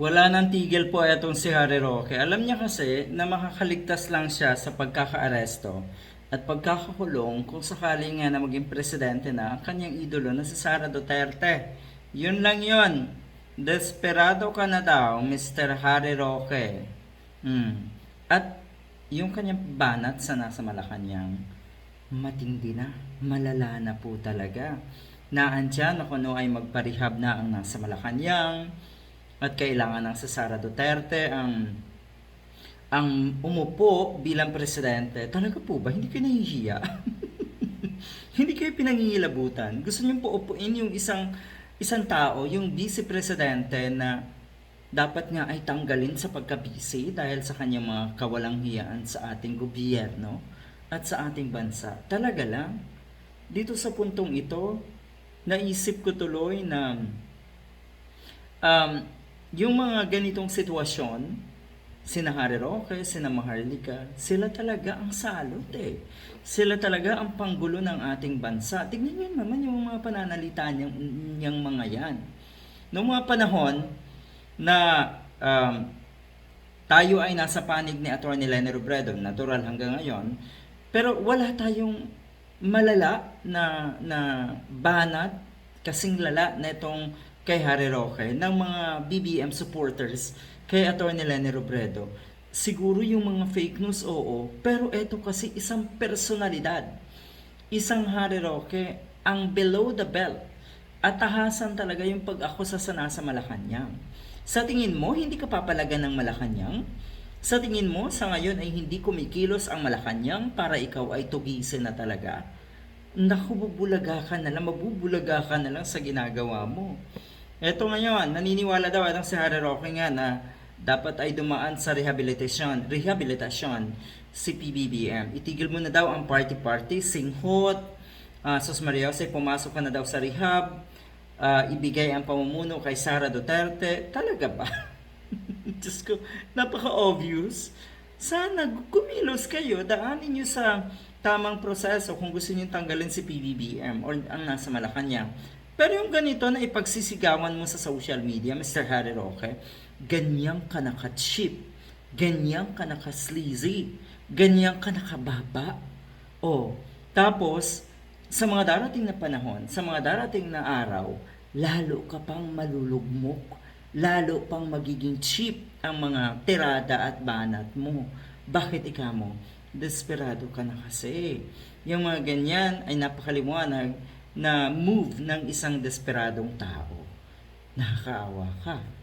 Wala nang tigil po etong si Harry Roque. Alam niya kasi na makakaligtas lang siya sa pagkakaaresto at pagkakakulong kung sakali nga na maging presidente na ang kanyang idolo na si Sara Duterte. Yun lang yun. Desperado ka na daw, Mr. Harry Roque. Hmm. At yung kanyang banat sa nasa Malacanang, matindi na, malala na po talaga. Naandyan na kung ano ay magparehab na ang nasa Malacanang at kailangan ng si Sara Duterte ang ang umupo bilang presidente. Talaga po ba? Hindi kayo nahihiya? Hindi kayo pinangingilabutan. Gusto niyo po upuin yung isang isang tao, yung vice presidente na dapat nga ay tanggalin sa pagka-busy dahil sa kanyang mga kawalang hiyaan sa ating gobyerno at sa ating bansa. Talaga lang. Dito sa puntong ito, naisip ko tuloy na um, yung mga ganitong sitwasyon, sina Harry Roque, sina Maharlika, sila talaga ang salot eh. Sila talaga ang panggulo ng ating bansa. Tignan niyo naman yung mga pananalita niyang, niyang mga yan. Noong mga panahon na um, tayo ay nasa panig ni Atty. Lenny Robredo, natural hanggang ngayon, pero wala tayong malala na, na banat kasing lala na itong kay Harry Roque ng mga BBM supporters kay Atty. Lenny Robredo. Siguro yung mga fake news, oo. Pero eto kasi isang personalidad. Isang Harry Roque ang below the belt. At tahasan talaga yung pag-akusa sa nasa Malacanang. Sa tingin mo, hindi ka papalagan ng Malacanang? Sa tingin mo, sa ngayon ay hindi kumikilos ang Malacanang para ikaw ay tugisin na talaga? Naku, bubulaga ka na lang, mabubulaga ka na lang sa ginagawa mo. Eto ngayon, naniniwala daw itong si Harry Roque nga na dapat ay dumaan sa rehabilitasyon, rehabilitasyon si PBBM. Itigil mo na daw ang party-party, singhot, uh, Sus Maria Jose, pumasok ka na daw sa rehab, ah, ibigay ang pamumuno kay Sara Duterte. Talaga ba? Diyos ko, napaka-obvious. Sana kumilos kayo, daanin nyo sa tamang proseso kung gusto nyo tanggalin si PBBM or ang nasa Malacanang. Pero yung ganito na ipagsisigawan mo sa social media, Mr. Harry Roque, ganyan ka naka-cheap, ganyan ka naka-sleazy, ganyan ka nakababa. O, tapos, sa mga darating na panahon, sa mga darating na araw, lalo ka pang malulugmok, lalo pang magiging cheap ang mga tirada at banat mo. Bakit ika mo? Desperado ka na kasi. Yung mga ganyan ay napakaliwanag na move ng isang desperadong tao. Nakakaawa ka.